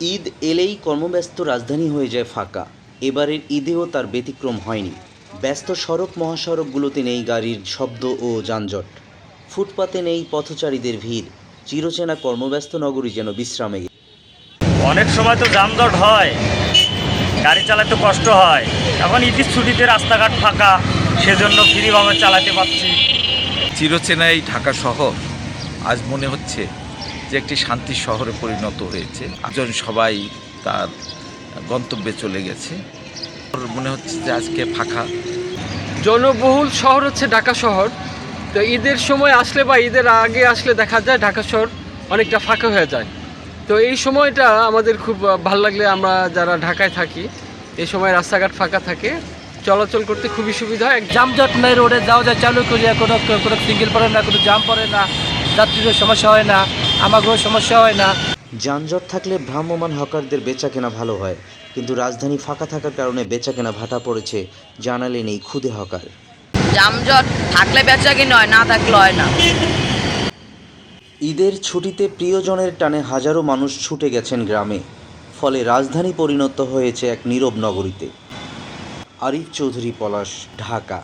ঈদ এলেই কর্মব্যস্ত রাজধানী হয়ে যায় ফাঁকা। এবারের ঈদেও তার ব্যতিক্রম হয়নি। ব্যস্ত সড়ক মহাসড়কগুলোতে নেই গাড়ির শব্দ ও যানজট। ফুটপাতে নেই পথচারীদের ভিড়। চিরচেনা কর্মব্যস্ত নগরী যেন বিশ্রামে অনেক সময় তো যানজট হয়। গাড়ি চালাতে কষ্ট হয়। এখন ঈদের ছুটিতে রাস্তাঘাট ফাঁকা। সেজন্য ফ্রিভাবে চালাতে পারছি। চিরচেনা এই ঢাকা শহর আজ মনে হচ্ছে যে একটি শান্তির শহরে পরিণত হয়েছে। একজন সবাই তার গন্তব্যে চলে গেছে। মনে হচ্ছে যে আজকে ফাঁকা। জনবহুল শহর হচ্ছে ঢাকা শহর। তো ঈদের সময় আসলে বা ঈদের আগে আসলে দেখা যায় ঢাকা শহর অনেকটা ফাঁকা হয়ে যায়। তো এই সময়টা আমাদের খুব ভালো লাগলে আমরা যারা ঢাকায় থাকি এই সময় রাস্তাঘাট ফাঁকা থাকে। চলাচল করতে খুবই সুবিধা হয়। যানজট নাই রোডে যাওয়া যায় চালু করিয়া কোনো কোনো সিঙ্গেল পড়ে না কোনো জাম পড়ে না। যাত্রীদের সমস্যা হয় না আমাকেও সমস্যা হয় না। যানজট থাকলে ভ্রাম্যমান হকারদের বেচাকেনা ভালো হয় কিন্তু রাজধানী ফাঁকা থাকার কারণে বেচাকেনা ভাটা পড়েছে জানালে নেই খুদে হকার। যানজট থাকলে বেচা কিনে হয় না থাকলে হয় না। ঈদের ছুটিতে প্রিয়জনের টানে হাজারো মানুষ ছুটে গেছেন গ্রামে ফলে রাজধানী পরিণত হয়েছে এক নীরব নগরীতে। আরিফ চৌধুরী পলাশ ঢাকা।